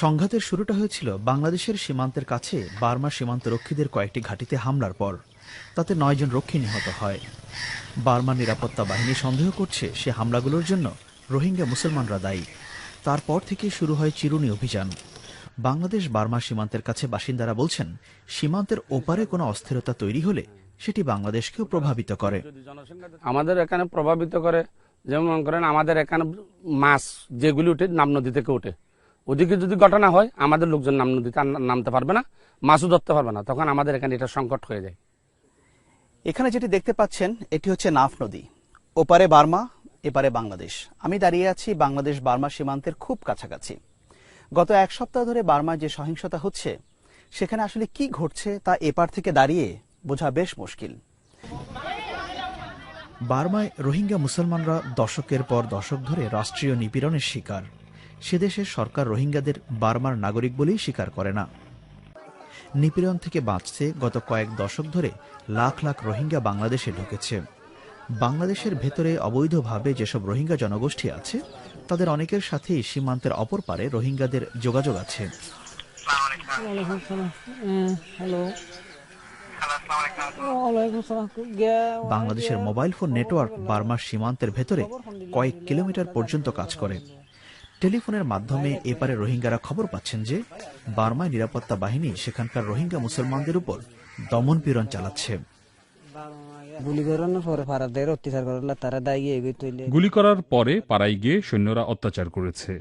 সংঘাতের শুরুটা হয়েছিল বাংলাদেশের সীমান্তের কাছে বার্মা সীমান্ত রক্ষীদের কয়েকটি ঘাঁটিতে হামলার পর। তাতে নয়জন রক্ষী নিহত হয়। বার্মা নিরাপত্তা বাহিনী সন্দেহ করছে সে হামলাগুলোর জন্য রোহিঙ্গা মুসলমানরা দায়ী। তারপর থেকে শুরু হয় চিরুনি অভিযান। বাংলাদেশ বার্মা সীমান্তের কাছে বাসিন্দারা বলছেন, সীমান্তের ওপারে কোনো অস্থিরতা তৈরি হলে সেটি বাংলাদেশকেও প্রভাবিত করে। আমাদের এখানে প্রভাবিত করে, যেমন মনে করেন আমাদের এখানে মাছ যেগুলি উঠে, নাম নদী থেকে উঠে। ওদিকে যদি ঘটনা হয় আমাদের লোকজন নাম নদীতে নামতে পারবে না মাছও ধরতে পারবে না তখন আমাদের এখানে এটা সংকট হয়ে যায়। এখানে যেটি দেখতে পাচ্ছেন এটি হচ্ছে নাফ নদী। ওপারে বার্মা এপারে বাংলাদেশ। আমি দাঁড়িয়ে আছি বাংলাদেশ বার্মা সীমান্তের খুব কাছাকাছি। গত এক সপ্তাহ ধরে বার্মায় যে সহিংসতা হচ্ছে সেখানে আসলে কি ঘটছে তা এপার থেকে দাঁড়িয়ে বোঝা বেশ মুশকিল। বার্মায় রোহিঙ্গা মুসলমানরা দশকের পর দশক ধরে রাষ্ট্রীয় নিপীড়নের শিকার। সে দেশের সরকার রোহিঙ্গাদের বার্মার নাগরিক বলেই স্বীকার করে না। নিপীড়ন থেকে বাঁচতে গত কয়েক দশক ধরে লাখ লাখ রোহিঙ্গা বাংলাদেশে ঢুকেছে। বাংলাদেশের ভেতরে অবৈধভাবে যেসব রোহিঙ্গা জনগোষ্ঠী আছে, তাদের অনেকের সাথেই সীমান্তের অপর পারে রোহিঙ্গাদের যোগাযোগ আছে। বাংলাদেশের মোবাইল ফোন নেটওয়ার্ক বার্মার সীমান্তের ভেতরে কয়েক কিলোমিটার পর্যন্ত কাজ করে। টেলিফোনের মাধ্যমে এপারে রোহিঙ্গারা খবর পাচ্ছেন যে বার্মায় নিরাপত্তা বাহিনী সেখানকার রোহিঙ্গা মুসলমানদের উপর দমন পীড়ন চালাচ্ছে। গুলি করানোর পরে অত্যাচার করলে দায়ী গুলি করার পরে পাড়ায় গিয়ে সৈন্যরা অত্যাচার করেছে।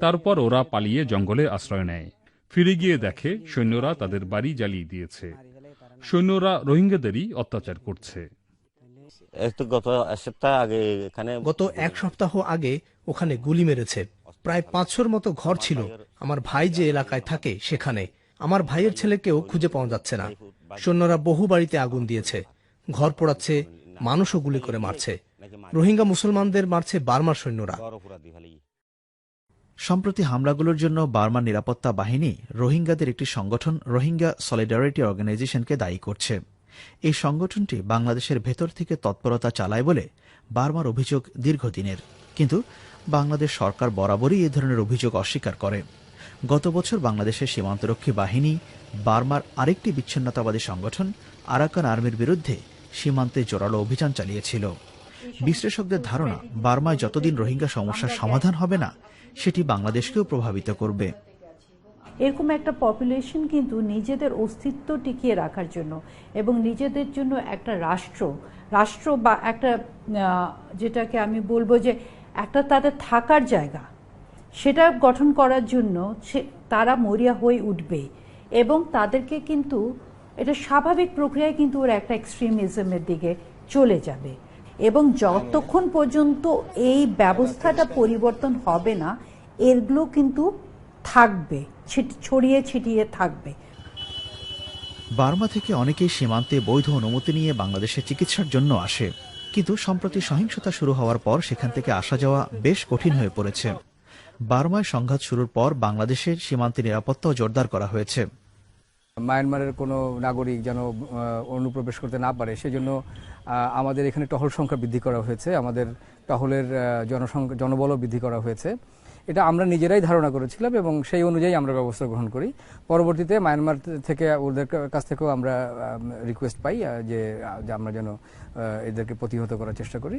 তারপর ওরা পালিয়ে জঙ্গলে আশ্রয় নেয়। ফিরে গিয়ে দেখে সৈন্যরা তাদের বাড়ি জ্বালিয়ে দিয়েছে। সৈন্যরা রোহিঙ্গাদেরই অত্যাচার করছে। গত এক সপ্তাহ আগে ওখানে গুলি মেরেছে। প্রায় পাঁচশোর মতো ঘর ছিল। আমার ভাই যে এলাকায় থাকে, সেখানে। আমার ভাইয়ের ছেলেকেও খুঁজে পাওয়া যাচ্ছে না। সৈন্যরা বহু বাড়িতে আগুন দিয়েছে। ঘর পোড়াচ্ছে, মানুষও গুলি করে মারছে। রোহিঙ্গা মুসলমানদের মারছে বার্মার সৈন্যরা। সম্প্রতি হামলাগুলোর জন্য বার্মার নিরাপত্তা বাহিনী রোহিঙ্গাদের একটি সংগঠন রোহিঙ্গা সলিডারিটি অর্গানাইজেশনকে দায়ী করছে। এই সংগঠনটি বাংলাদেশের ভেতর থেকে তৎপরতা চালায় বলে বার্মার অভিযোগ দীর্ঘদিনের। কিন্তু বাংলাদেশ সরকার বরাবরই এ ধরনের অভিযোগ অস্বীকার করে। গত বছর বাংলাদেশের সীমান্তরক্ষী বাহিনী, বার্মার আরেকটি বিচ্ছিন্নতাবাদী সংগঠন, আরাকান আর্মির বিরুদ্ধে সীমান্তে জোরালো অভিযান চালিয়েছিল। বিশ্লেষকদের ধারণা, বার্মায় যতদিন রোহিঙ্গা সমস্যার সমাধান হবে না, সেটি বাংলাদেশকেও প্রভাবিত করবে। এরকম একটা পপুলেশন কিন্তু নিজেদের অস্তিত্ব টিকিয়ে রাখার জন্য এবং নিজেদের জন্য একটা রাষ্ট্র রাষ্ট্র বা একটা যেটাকে আমি বলব যে একটা তাদের থাকার জায়গা। সেটা গঠন করার জন্য সে, তারা মরিয়া হয়ে উঠবে এবং তাদেরকে কিন্তু, এটা স্বাভাবিক প্রক্রিয়ায় কিন্তু ওরা একটা এক্সট্রিমিজমের দিকে চলে যাবে। এবং যতক্ষণ পর্যন্ত এই ব্যবস্থাটা পরিবর্তন হবে না, এগুলো কিন্তু থাকবে ছড়িয়ে ছিটিয়ে থাকবে। বার্মা থেকে অনেকেই সীমান্তে বৈধ অনুমতি নিয়ে বাংলাদেশে চিকিৎসার জন্য আসে। কিন্তু সম্প্রতি সহিংসতা শুরু হওয়ার পর সেখান থেকে আসা যাওয়া বেশ কঠিন হয়ে পড়েছে। বার্মায় সংঘাত শুরুর পর বাংলাদেশের সীমান্তে নিরাপত্তাও জোরদার করা হয়েছে। মায়ানমারের কোনো নাগরিক যেন অনুপ্রবেশ করতে না পারে, সেজন্য আমাদের এখানে টহল সংখ্যা বৃদ্ধি করা হয়েছে। আমাদের টহলের জনসংখ্যা জনবলও বৃদ্ধি করা হয়েছে। এটা আমরা নিজেরাই ধারণা করেছিলাম এবং সেই অনুযায়ী আমরা ব্যবস্থা গ্রহণ করি। পরবর্তীতে মায়ানমার থেকে ওদের কাছ থেকেও আমরা রিকোয়েস্ট পাই যে আমরা যেন এদেরকে প্রতিহত করার চেষ্টা করি।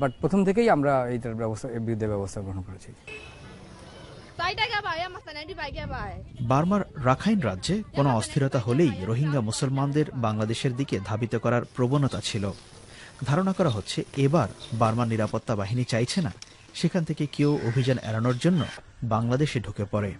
বাট প্রথম থেকেই আমরা এইটার ব্যবস্থা এর বিরুদ্ধে ব্যবস্থা গ্রহণ করেছি। বার্মার রাখাইন রাজ্যে কোনো অস্থিরতা হলেই রোহিঙ্গা মুসলমানদের বাংলাদেশের দিকে ধাবিত করার প্রবণতা ছিল। ধারণা করা হচ্ছে এবার বার্মার নিরাপত্তা বাহিনী চাইছে না সেখান থেকে কেউ অভিযান এড়ানোর জন্য বাংলাদেশে ঢুকে পড়ে।